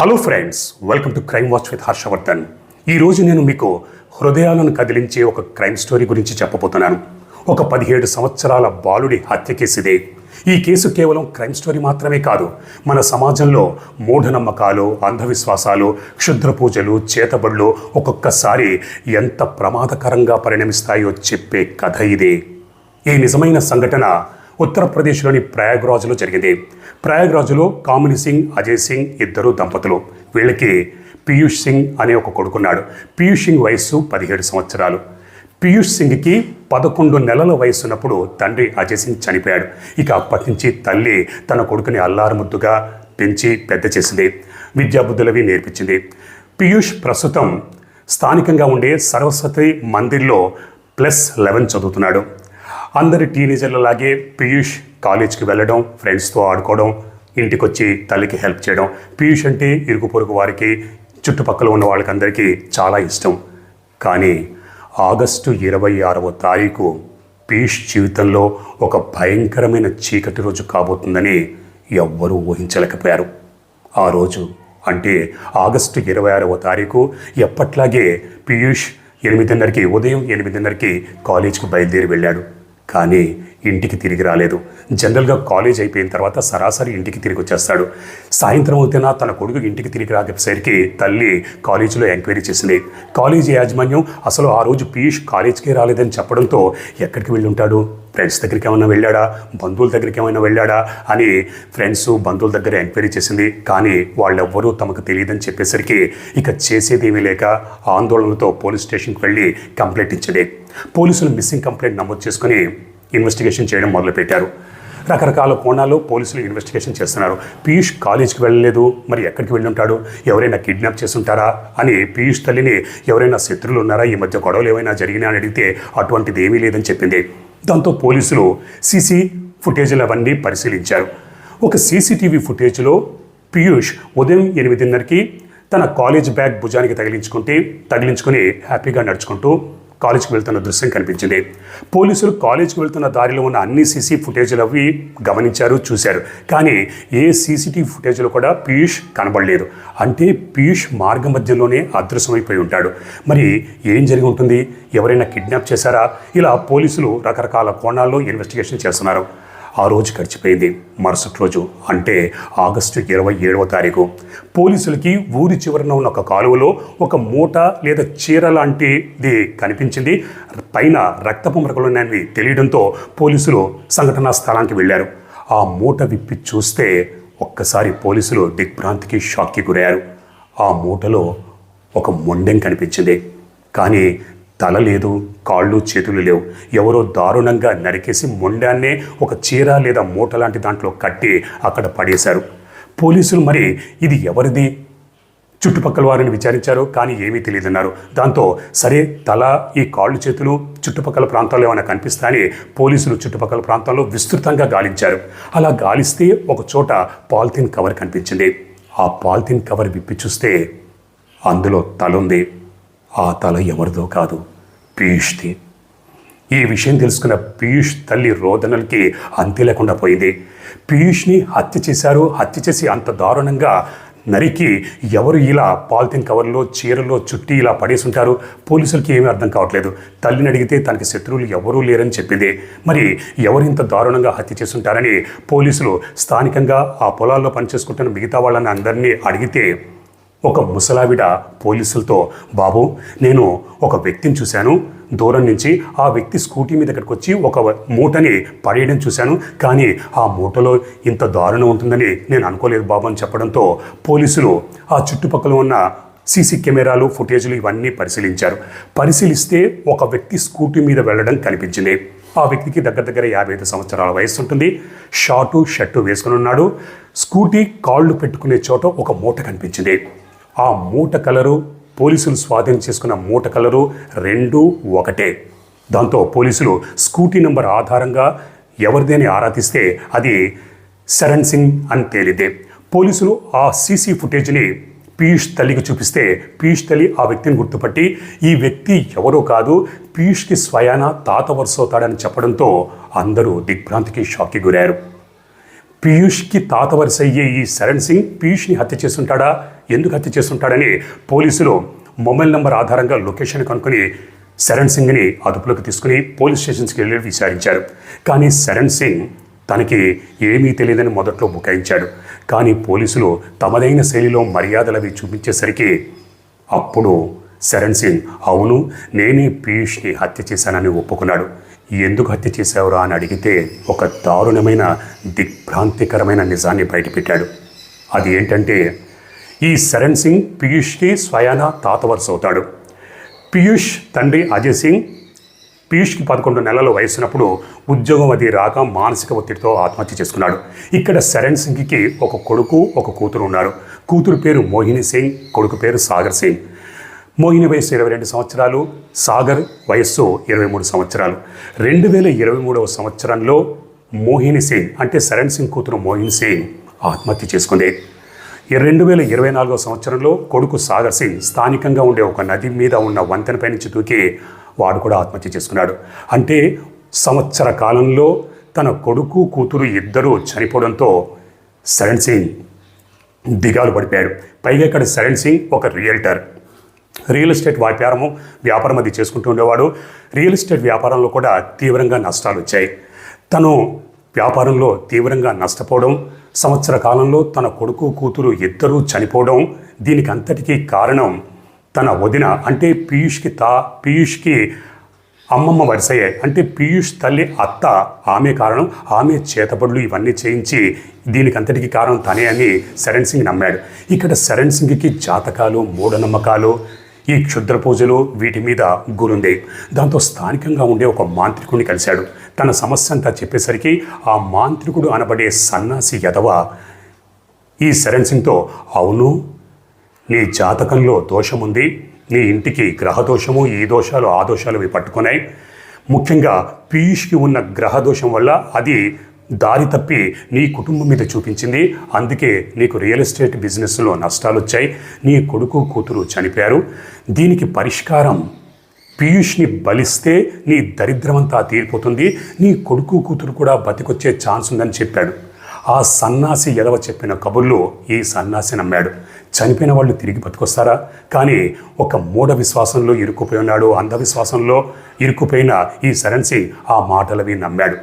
Hello friends welcome to crime watch with Harshavardhan ఈరోజు నేను మీకు హృదయాలను కదిలించే ఒక క్రైమ్ స్టోరీ గురించి చెప్పబోతున్నాను. ఒక పదిహేడు సంవత్సరాల బాలుడి హత్య కేసుదే. ఈ కేసు కేవలం క్రైమ్ స్టోరీ మాత్రమే కాదు మన సమాజంలో మూఢనమ్మకాలు అంధవిశ్వాసాలు క్షుద్ర పూజలు చేతబడులు ఒక్కొక్కసారి ఎంత ప్రమాదకరంగా పరిణమిస్తాయో చెప్పే కథ ఇదే. ఈ నిజమైన సంఘటన ఉత్తరప్రదేశ్లోని ప్రయాగ్రాజ్లో జరిగింది. ప్రయాగ్రాజ్లో కామిని సింగ్ అజయ్ సింగ్ ఇద్దరు దంపతులు. వీళ్ళకి పీయూష్ సింగ్ అనే ఒక కొడుకున్నాడు. పీయూష్ సింగ్ వయస్సు పదిహేడు సంవత్సరాలు. పీయూష్ సింగ్కి పదకొండు నెలల వయసున్నప్పుడు తండ్రి అజయ్ సింగ్ చనిపోయాడు. ఇక అప్పటి నుంచి తల్లి తన కొడుకుని అల్లారుముద్దుగా పెంచి పెద్ద చేసింది. విద్యాబుద్ధులవి నేర్పించింది. పీయూష్ ప్రస్తుతం స్థానికంగా ఉండే సరస్వతి మందిర్లో ప్లస్ లెవెన్ చదువుతున్నాడు. అందరి టీనేజర్లలాగే పీయూష్ కాలేజ్కి వెళ్ళడం ఫ్రెండ్స్తో ఆడుకోవడం ఇంటికొచ్చి తల్లికి హెల్ప్ చేయడం. పీయూష్ అంటే ఇరుగు పొరుగు వారికి చుట్టుపక్కల ఉన్న వాళ్ళకందరికీ చాలా ఇష్టం. కానీ ఆగస్టు ఇరవై ఆరవ తారీఖు పీయూష్ జీవితంలో ఒక భయంకరమైన చీకటి రోజు కాబోతుందని ఎవ్వరూ ఊహించలేకపోయారు. ఆ రోజు అంటే ఆగస్టు ఇరవై ఆరవ తారీఖు ఎప్పట్లాగే పీయూష్ ఎనిమిదిన్నరకి ఉదయం ఎనిమిదిన్నరకి కాలేజ్కి బయలుదేరి వెళ్ళాడు. కానీ ఇంటికి తిరిగి రాలేదు. జనరల్గా కాలేజ్ అయిపోయిన తర్వాత సరాసరి ఇంటికి తిరిగి వచ్చేస్తాడు. సాయంత్రం అవుతేనా తన కొడుకు ఇంటికి తిరిగి రాకపోయేసరికి తల్లి కాలేజీలో ఎంక్వైరీ చేసింది. కాలేజీ యాజమాన్యం అసలు ఆ రోజు పీయూష్ కాలేజ్కి రాలేదని చెప్పడంతో ఎక్కడికి వెళ్ళి ఉంటాడు ఫ్రెండ్స్ దగ్గరికి ఏమైనా వెళ్ళాడా? బంధువుల దగ్గరికి ఏమైనా వెళ్ళాడా? అని ఫ్రెండ్స్ బంధువుల దగ్గర ఎంక్వైరీ చేసింది. కానీ వాళ్ళెవ్వరూ తమకు తెలియదని చెప్పేసరికి ఇక చేసేదేమీ లేక ఆందోళనలతో పోలీస్ స్టేషన్కి వెళ్ళి కంప్లైంట్ ఇచ్చింది పోలీసులు మిస్సింగ్ కంప్లైంట్ నమోదు చేసుకుని ఇన్వెస్టిగేషన్ చేయడం మొదలుపెట్టారు. రకరకాల కోణాల్లో పోలీసులు ఇన్వెస్టిగేషన్ చేస్తున్నారు. పీయూష్ కాలేజ్కి వెళ్ళలేదు. మరి ఎక్కడికి వెళ్ళి ఉంటాడు ఎవరైనా కిడ్నాప్ చేస్తుంటారా? అని పీయూష్ తల్లిని ఎవరైనా శత్రువులు ఉన్నారా? ఈ మధ్య గొడవలు ఏమైనా జరిగినా అని అడిగితే అటువంటిది ఏమీ లేదని చెప్పింది. దాంతో పోలీసులు సీసీ ఫుటేజీలు అవన్నీ పరిశీలించారు. ఒక సీసీటీవీ ఫుటేజ్లో పీయూష్ ఉదయం ఎనిమిదిన్నరకి తన కాలేజ్ బ్యాగ్ భుజానికి తగిలించుకుంటే తగిలించుకుని హ్యాపీగా నడుచుకుంటూ కాలేజ్కి వెళ్తున్న దృశ్యం కనిపించింది. పోలీసులు కాలేజ్కి వెళ్తున్న దారిలో ఉన్న అన్ని సీసీ ఫుటేజ్లు అవి గమనించారు చూశారు. కానీ ఏ సీసీటీవీ ఫుటేజ్లో కూడా పీయూష్ కనబడలేదు. అంటే పీయూష్ మార్గ మధ్యలోనే అదృశ్యమైపోయి ఉంటాడు. మరి ఏం జరిగి ఉంటుంది? ఎవరైనా కిడ్నాప్ చేశారా? ఇలా పోలీసులు రకరకాల కోణాల్లో ఇన్వెస్టిగేషన్ చేస్తున్నారు. ఆ రోజు గడిచిపోయింది. మరుసటి రోజు అంటే ఆగస్టు ఇరవై ఏడవ తారీఖు. పోలీసులకి ఊరి చివరన ఉన్న ఒక కాలువలో ఒక మూట లేదా చీర లాంటిది కనిపించింది. పైన రక్తపు మరకలున్నాయని తెలియడంతో పోలీసులు సంఘటనా స్థలానికి వెళ్ళారు. ఆ మూట విప్పి చూస్తే ఒక్కసారి పోలీసులు దిగ్భ్రాంతికి షాక్కి గురయ్యారు. ఆ మూటలో ఒక మొండెం కనిపించింది. కానీ తల లేదు కాళ్ళు చేతులు లేవు. ఎవరో దారుణంగా నరికేసి మొండాన్నే ఒక చీర లేదా మూట లాంటి దాంట్లో కట్టి అక్కడ పడేశారు. పోలీసులు మరి ఇది ఎవరిది? చుట్టుపక్కల వారిని విచారించారు కానీ ఏమీ తెలియదన్నారు. దాంతో సరే తల ఈ కాళ్ళు చేతులు చుట్టుపక్కల ప్రాంతాల్లో ఏమైనా కనిపిస్తాయని పోలీసులు చుట్టుపక్కల ప్రాంతాల్లో విస్తృతంగా గాలించారు. అలా గాలిస్తే ఒక చోట పాలిథిన్ కవర్ కనిపించింది. ఆ పాలిథిన్ కవర్ విప్పి చూస్తే అందులో తల ఉంది. ఆ తల ఎవరిదో కాదు పీయూష్ది. ఈ విషయం తెలుసుకున్న పీయూష్ తల్లి రోదనలకి అంతే లేకుండా పోయింది. పీయూష్ని హత్య చేశారు హత్య చేసి అంత దారుణంగా నరికి ఎవరు ఇలా పాలిథిన్ కవర్లో చీరలో చుట్టి ఇలా పడేసి ఉంటారు పోలీసులకి ఏమీ అర్థం కావట్లేదు. తల్లిని అడిగితే తనకి శత్రువులు ఎవరూ లేరని చెప్పింది. మరి ఎవరు ఇంత దారుణంగా హత్య చేసుంటారని పోలీసులు స్థానికంగా ఆ పొలాల్లో పనిచేసుకుంటున్న మిగతా వాళ్ళని అందరినీ అడిగితే ఒక ముసలావిడ పోలీసులతో బాబు నేను ఒక వ్యక్తిని చూశాను. దూరం నుంచి ఆ వ్యక్తి స్కూటీ మీద ఇక్కడికి వచ్చి ఒక మూటని పడేయడం చూశాను. కానీ ఆ మూటలో ఇంత దారుణం ఉంటుందని నేను అనుకోలేదు బాబు అని చెప్పడంతో పోలీసులు ఆ చుట్టుపక్కల ఉన్న సీసీ కెమెరాలు ఫుటేజ్లు ఇవన్నీ పరిశీలించారు. పరిశీలిస్తే ఒక వ్యక్తి స్కూటీ మీద వెళ్ళడం కనిపించింది. ఆ వ్యక్తికి దగ్గర దగ్గర యాభై ఐదు సంవత్సరాల వయసు ఉంటుంది. షార్టు షర్టు వేసుకుని ఉన్నాడు. స్కూటీ కాళ్ళు పెట్టుకునే చోట ఒక మూట కనిపించింది. ఆ మూట కలరు పోలీసులు స్వాధీనం చేసుకున్న మూట కలరు రెండు ఒకటే. దాంతో పోలీసులు స్కూటీ నెంబర్ ఆధారంగా ఎవరిది ఆరాధిస్తే అది శరణ్ సింగ్ అని తేలింది పోలీసులు ఆ సీసీ ఫుటేజ్ని పీయూష్ తల్లికి చూపిస్తే పీయూష్ తల్లి ఆ వ్యక్తిని గుర్తుపట్టి ఈ వ్యక్తి ఎవరో కాదు పీయూష్కి స్వయాన తాత వరుస అవుతాడని చెప్పడంతో అందరూ దిగ్భ్రాంతికి షాక్కి గురారు పీయూష్కి తాత వరుస అయ్యే ఈ శరణ్ సింగ్ పీయూష్ని హత్య చేస్తుంటాడా ఎందుకు హత్య చేస్తుంటాడని పోలీసులు మొబైల్ నంబర్ ఆధారంగా లొకేషన్ కనుక్కొని శరణ్ సింగ్ని అదుపులోకి తీసుకుని పోలీస్ స్టేషన్స్కి వెళ్ళి విచారించారు. కానీ శరణ్ సింగ్ తనకి ఏమీ తెలియదని మొదట్లో బుకాయించాడు. కానీ పోలీసులు తమదైన శైలిలో మర్యాదలవి చూపించేసరికి అప్పుడు శరణ్ సింగ్ అవును నేనే పీయూష్ని హత్య చేశానని ఒప్పుకున్నాడు. ఎందుకు హత్య చేశావురా అని అడిగితే ఒక దారుణమైన దిగ్భ్రాంతికరమైన నిజాన్ని బయటపెట్టాడు. అది ఏంటంటే ఈ శరణ్ సింగ్ పీయూష్కి స్వయాన తాత వరుస అవుతాడు. పీయూష్ తండ్రి అజయ్ సింగ్ పీయూష్కి పదకొండు నెలల వయసునప్పుడు ఉద్యోగం అది రాక మానసిక ఒత్తిడితో ఆత్మహత్య చేసుకున్నాడు. ఇక్కడ శరణ్ సింగ్కి ఒక కొడుకు ఒక కూతురు ఉన్నారు. కూతురు పేరు మోహిని సింగ్ కొడుకు పేరు సాగర్ సింగ్. మోహిని వయసు ఇరవై రెండు సంవత్సరాలు సాగర్ వయస్సు ఇరవై మూడు సంవత్సరాలు. రెండు వేల ఇరవై మూడవ సంవత్సరంలో మోహిని సింగ్ అంటే శరణ్ సింగ్ కూతురు మోహిని సింగ్ ఆత్మహత్య చేసుకుంది. రెండు వేల ఇరవై నాలుగో సంవత్సరంలో కొడుకు సాగర్ సింగ్ స్థానికంగా ఉండే ఒక నది మీద ఉన్న వంతెనపై నుంచి దూకి వాడు కూడా ఆత్మహత్య చేసుకున్నాడు. అంటే సంవత్సర కాలంలో తన కొడుకు కూతురు ఇద్దరూ చనిపోవడంతో శరణ్ సింగ్ దిగాలు పడిపోయాడు. పైగా ఇక్కడ శరణ్ సింగ్ ఒక రియల్టర్. రియల్ ఎస్టేట్ వ్యాపారము వ్యాపారం అది చేసుకుంటూ ఉండేవాడు. రియల్ ఎస్టేట్ వ్యాపారంలో కూడా తీవ్రంగా నష్టాలు వచ్చాయి. తను వ్యాపారంలో తీవ్రంగా నష్టపోవడం సంవత్సర కాలంలో తన కొడుకు కూతురు ఇద్దరూ చనిపోవడం దీనికి అంతటికీ కారణం తన వదిన అంటే పీయూష్కి తా పీయూష్కి అమ్మమ్మ వరిసయ్యే అంటే పీయూష్ తల్లి అత్త ఆమె కారణం ఆమె చేతబడులు ఇవన్నీ చేయించి దీనికి అంతటికి కారణం తనే అని శరణ్ సింగ్ నమ్మాడు. ఇక్కడ శరణ్ సింగ్కి జాతకాలు మూఢనమ్మకాలు ఈ క్షుద్ర పూజలు వీటి మీద గురుంది దాంతో స్థానికంగా ఉండే ఒక మాంత్రికుడిని కలిశాడు. తన సమస్య అంతా చెప్పేసరికి ఆ మాంత్రికుడు అనబడే సన్నాసి యదవ ఈ శరణ్ సింగ్తో అవును నీ జాతకంలో దోషముంది. నీ ఇంటికి గ్రహ దోషము ఈ దోషాలు ఆ దోషాలు ఇవి పట్టుకున్నాయి. ముఖ్యంగా పీయూష్కి ఉన్న గ్రహ దోషం వల్ల అది దారి తప్పి నీ కుటుంబం మీద చూపించింది. అందుకే నీకు రియల్ ఎస్టేట్ బిజినెస్లో నష్టాలు వచ్చాయి నీ కొడుకు కూతురు చనిపోయారు. దీనికి పరిష్కారం పీయూష్ని బలిస్తే నీ దరిద్రమంతా తీరిపోతుంది. నీ కొడుకు కూతురు కూడా బతికొచ్చే ఛాన్స్ ఉందని చెప్పాడు. ఆ సన్నాసి ఎదవ చెప్పిన కబుర్లు ఈ సన్నాసి నమ్మాడు. చనిపోయిన వాళ్ళు తిరిగి బతికొస్తారా? కానీ ఒక మూఢ విశ్వాసంలో ఇరుక్కుపోయి ఉన్నాడు. అంధవిశ్వాసంలో ఇరుక్కుపోయిన ఈ శరణ్ సింగ్ ఆ మాటలవి నమ్మాడు.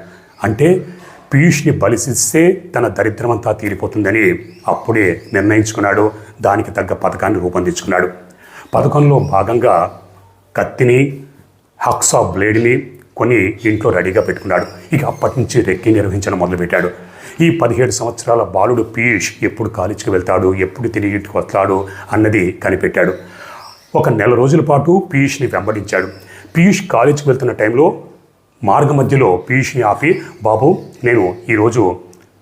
అంటే పీయూష్ని బలిసిస్తే తన దరిద్రమంతా తీరిపోతుందని అప్పుడే నిర్ణయించుకున్నాడు. దానికి తగ్గ పథకాన్ని రూపొందించుకున్నాడు. పథకంలో భాగంగా కత్తిని హక్సా బ్లేడ్ని కొని ఇంట్లో రెడీగా పెట్టుకున్నాడు. ఇక అప్పటి నుంచి రెక్కి నిర్వహించడం మొదలుపెట్టాడు. ఈ పదిహేడు సంవత్సరాల బాలుడు పీయూష్ ఎప్పుడు కాలేజీకి వెళ్తాడు ఎప్పుడు తిరిగి ఇంటికి వస్తాడు అన్నది కనిపెట్టాడు. ఒక నెల రోజుల పాటు పీయూష్ని వెంబడించాడు. పీయూష్ కాలేజీకి వెళ్తున్న టైంలో మార్గ మధ్యలో పీయూష్ని ఆపి బాబు నేను ఈరోజు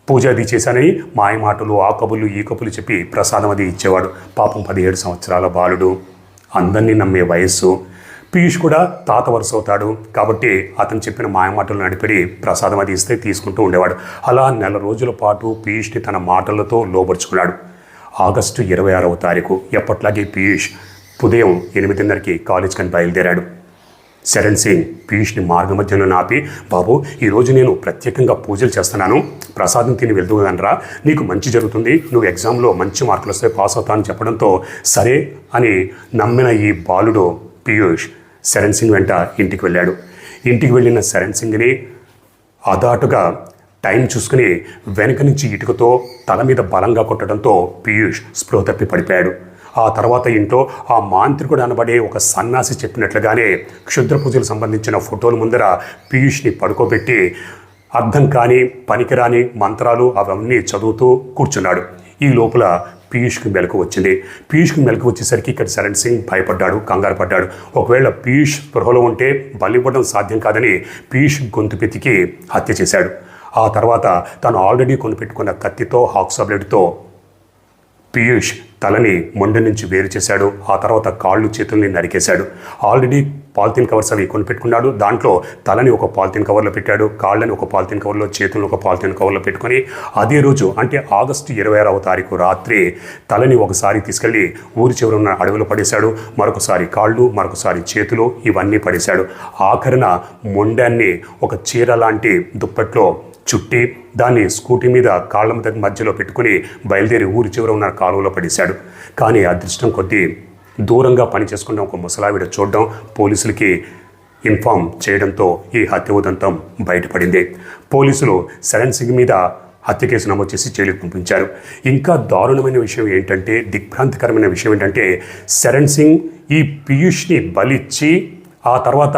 పూజ అది చేశానని మాయ మాటలు ఆ కబుర్లు ఈ కబుర్లు చెప్పి ప్రసాదం అది ఇచ్చేవాడు. పాపం పదిహేడు సంవత్సరాల బాలుడు. అందరినీ నమ్మే వయస్సు. పీయూష్ కూడా తాత వరుస అవుతాడు. కాబట్టి అతను చెప్పిన మాయమాటలు నడిపడి ప్రసాదం అది ఇస్తే తీసుకుంటూ ఉండేవాడు. అలా నెల రోజుల పాటు పీయూష్ని తన మాటలతో లోపరుచుకున్నాడు ఆగస్టు ఇరవై ఆరవ తారీఖు. ఎప్పట్లాగే పీయూష్ ఉదయం ఎనిమిదిన్నరకి కాలేజ్ కని బయలుదేరాడు. శరణ్ సింగ్ పీయూష్ని మార్గమధ్యంలో నాపి బాబు ఈరోజు నేను ప్రత్యేకంగా పూజలు చేస్తున్నాను. ప్రసాదం తిని వెళ్తుగానరా నీకు మంచి జరుగుతుంది. నువ్వు ఎగ్జామ్లో మంచి మార్కులు వస్తే పాస్ అవుతా అని చెప్పడంతో సరే అని నమ్మిన ఈ బాలుడు పీయూష్ శరణ్ సింగ్ వెంట ఇంటికి వెళ్ళాడు. ఇంటికి వెళ్ళిన శరణ్ సింగ్ని అదాటుగా టైం చూసుకుని వెనక నుంచి ఇటుకతో తల మీద బలంగా కొట్టడంతో పీయూష్ స్పృహ తప్పి పడిపోయాడు. ఆ తర్వాత ఇంట్లో ఆ మాంత్రికుడు అనబడే ఒక సన్నాసి చెప్పినట్లుగానే క్షుద్ర పూజలు సంబంధించిన ఫోటోల ముందర పీయూష్ని పడుకోబెట్టి అర్థం కాని పనికిరాని మంత్రాలు అవన్నీ చదువుతూ కూర్చున్నాడు. ఈ లోపల పీయూష్కి మెలకు వచ్చింది. పీయూష్కి మెలకు వచ్చేసరికి ఇక్కడ శరణ్ సింగ్ భయపడ్డాడు కంగారు పడ్డాడు. ఒకవేళ పీయూష్ స్పృహలో ఉంటే బలివ్వడం సాధ్యం కాదని పీయూష్ గొంతు పెతికి హత్య చేశాడు. ఆ తర్వాత తను ఆల్రెడీ కొనిపెట్టుకున్న కత్తితో హాక్సాబ్లెడ్తో పీయూష్ తలని మొండె నుంచి వేరు చేశాడు. ఆ తర్వాత కాళ్ళు చేతుల్ని నరికేశాడు. ఆల్రెడీ పాలిథిన్ కవర్స్ అవి కొనిపెట్టుకున్నాడు. దాంట్లో తలని ఒక పాలిథిన్ కవర్లో పెట్టాడు. కాళ్ళని ఒక పాలిథిన్ కవర్లో చేతులను ఒక పాలిథిన్ కవర్లో పెట్టుకొని అదే రోజు అంటే ఆగస్టు ఇరవై ఆరవ తారీఖు రాత్రి తలని ఒకసారి తీసుకెళ్ళి ఊరి చివర ఉన్న అడవిలో పడేశాడు. మరొకసారి కాళ్ళు మరొకసారి చేతులు ఇవన్నీ పడేశాడు. ఆఖరిన మొండాన్ని ఒక చీర లాంటి దుప్పట్లో చుట్టి దాన్ని స్కూటీ మీద కాళ్ళ మీద మధ్యలో పెట్టుకుని బయలుదేరి ఊరి చివర ఉన్న కాలువలో పడేశాడు. కానీ అదృష్టం కొద్దీ దూరంగా పని చేసుకున్న ఒక ముసలావిడ చూడడం పోలీసులకి ఇన్ఫామ్ చేయడంతో ఈ హత్య ఉదంతం బయటపడింది. పోలీసులు శరణ్ సింగ్ మీద హత్య కేసు నమోదు చేసి జైలుకు పంపించారు. ఇంకా దారుణమైన విషయం ఏంటంటే దిగ్భ్రాంతికరమైన విషయం ఏంటంటే శరణ్ సింగ్ ఈ పీయూష్ని బలిచ్చి ఆ తర్వాత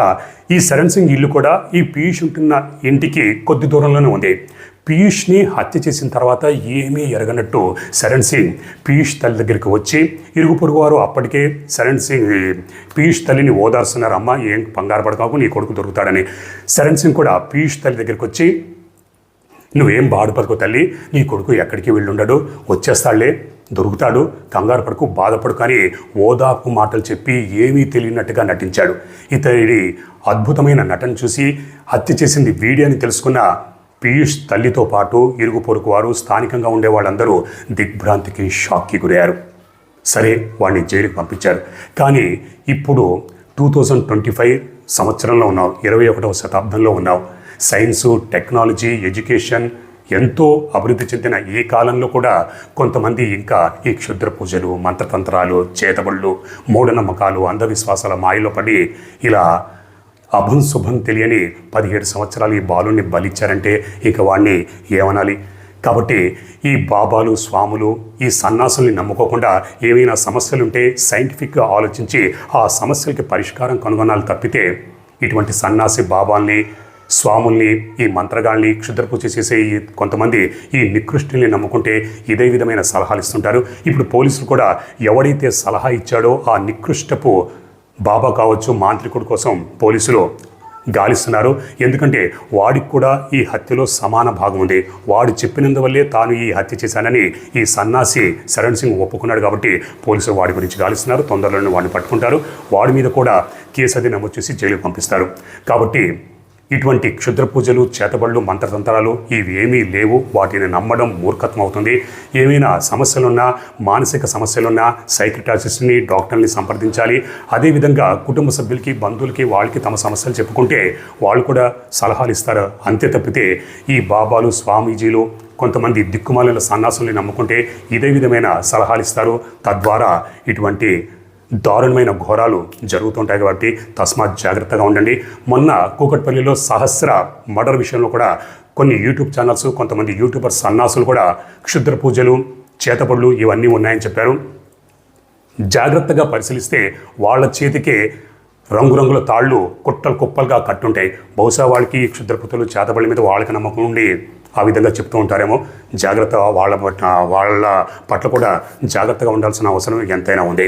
ఈ శరణ్ సింగ్ ఇల్లు కూడా ఈ పీయూష్ ఉంటున్న ఇంటికి కొద్ది దూరంలోనే ఉంది. పీయూష్ని హత్య చేసిన తర్వాత ఏమీ ఎరగనట్టు శరణ్ సింగ్ పీయూష్ తల్లి దగ్గరికి వచ్చి ఇరుగు పొరుగు వారు అప్పటికే శరణ్ సింగ్ పీయూష్ తల్లిని ఓదార్స్తున్నారు. అమ్మ ఏం బంగారు పడకాకు నీ కొడుకు దొరుకుతాడని. శరణ్ సింగ్ కూడా పీయూష్ తల్లి దగ్గరికి వచ్చి నువ్వేం బాధపడకు తల్లి నీ కొడుకు ఎక్కడికి వెళ్ళుండడు వచ్చేస్తాడులే. దొరుకుతాడు కంగారు పడుకు బాధపడు కానీ ఓదాపు మాటలు చెప్పి ఏమీ తెలియనట్టుగా నటించాడు. ఇతడి అద్భుతమైన నటన చూసి హత్య చేసింది వీడి అని తెలుసుకున్న పీయూష్ తల్లితో పాటు ఇరుగు పొరుగు వారు స్థానికంగా ఉండే వాళ్ళందరూ దిగ్భ్రాంతికి షాక్కి గురయ్యారు. సరే వాడిని జైలుకు పంపించారు. కానీ ఇప్పుడు టూ థౌజండ్ ట్వంటీ ఫైవ్ సంవత్సరంలో ఉన్నావు ఇరవై ఒకటవ శతాబ్దంలో ఉన్నావు. సైన్సు టెక్నాలజీ ఎడ్యుకేషన్ ఎంతో అభివృద్ధి చెందిన ఈ కాలంలో కూడా కొంతమంది ఇంకా ఈ క్షుద్ర పూజలు మంత్రతంత్రాలు చేతబళ్ళు మూఢనమ్మకాలు అంధవిశ్వాసాల మాయలో పడి ఇలా అభం శుభం తెలియని పదిహేడు సంవత్సరాలు ఈ బాలుని బలిచ్చారంటే ఇక వాడిని ఏమనాలి? కాబట్టి ఈ బాబాలు స్వాములు ఈ సన్నాసుల్ని నమ్ముకోకుండా ఏమైనా సమస్యలుంటే సైంటిఫిక్గా ఆలోచించి ఆ సమస్యలకి పరిష్కారం కనుగొనాలి తప్పితే ఇటువంటి సన్నాసి బాబాల్ని స్వాముల్ని ఈ మంత్రగాల్ని క్షుద్రపూజ చేసే ఈ కొంతమంది ఈ నికృష్టుల్ని నమ్ముకుంటే ఇదే విధమైన సలహాలు ఇస్తుంటారు. ఇప్పుడు పోలీసులు కూడా ఎవడైతే సలహా ఇచ్చాడో ఆ నికృష్టపు బాబా కావచ్చు మాంత్రికుడి కోసం పోలీసులు గాలిస్తున్నారు. ఎందుకంటే వాడికి కూడా ఈ హత్యలో సమాన భాగం ఉంది. వాడు చెప్పినందువల్లే తాను ఈ హత్య చేశానని ఈ సన్నాసి శరణ్ సింగ్ ఒప్పుకున్నాడు కాబట్టి పోలీసులు వాడి గురించి గాలిస్తున్నారు. తొందరలోనే వాడిని పట్టుకుంటారు. వాడి మీద కూడా కేసు అది నమోదు చేసి జైలుకు పంపిస్తారు. కాబట్టి ఇటువంటి క్షుద్ర పూజలు చేతబళ్ళు మంత్రతంత్రాలు ఇవి ఏమీ లేవు. వాటిని నమ్మడం మూర్ఖత్వం అవుతుంది ఏమైనా సమస్యలున్నా మానసిక సమస్యలున్నా సైక్రిటాలజిస్ట్ని డాక్టర్ని సంప్రదించాలి. అదేవిధంగా కుటుంబ సభ్యులకి బంధువులకి వాళ్ళకి తమ సమస్యలు చెప్పుకుంటే వాళ్ళు కూడా సలహాలు ఇస్తారు. అంతే తప్పితే ఈ బాబాలు స్వామీజీలు కొంతమంది దిక్కుమాలిన సన్నాసుల్ని నమ్ముకుంటే ఇదే విధమైన సలహాలు ఇస్తారు. తద్వారా ఇటువంటి దారుణమైన ఘోరాలు జరుగుతుంటాయి కాబట్టి తస్మాత్ జాగ్రత్తగా ఉండండి. మొన్న కూకట్పల్లిలో సహస్ర మర్డర్ విషయంలో కూడా కొన్ని యూట్యూబ్ ఛానల్స్ కొంతమంది యూట్యూబర్ సన్నాసులు కూడా క్షుద్ర పూజలు చేతపళ్ళు ఇవన్నీ ఉన్నాయని చెప్పారు. జాగ్రత్తగా పరిశీలిస్తే వాళ్ళ చేతికే రంగురంగుల తాళ్ళు కుట్టలు కుప్పలుగా కట్టుంటాయి. బహుశా వాళ్ళకి క్షుద్రపుతులు చేతబడి మీద వాళ్ళకి నమ్మకం ఉండి ఆ విధంగా చెప్తూ ఉంటారేమో. జాగ్రత్త వాళ్ళ పట్ల వాళ్ళ పట్ల కూడా జాగ్రత్తగా ఉండాల్సిన అవసరం ఎంతైనా ఉంది.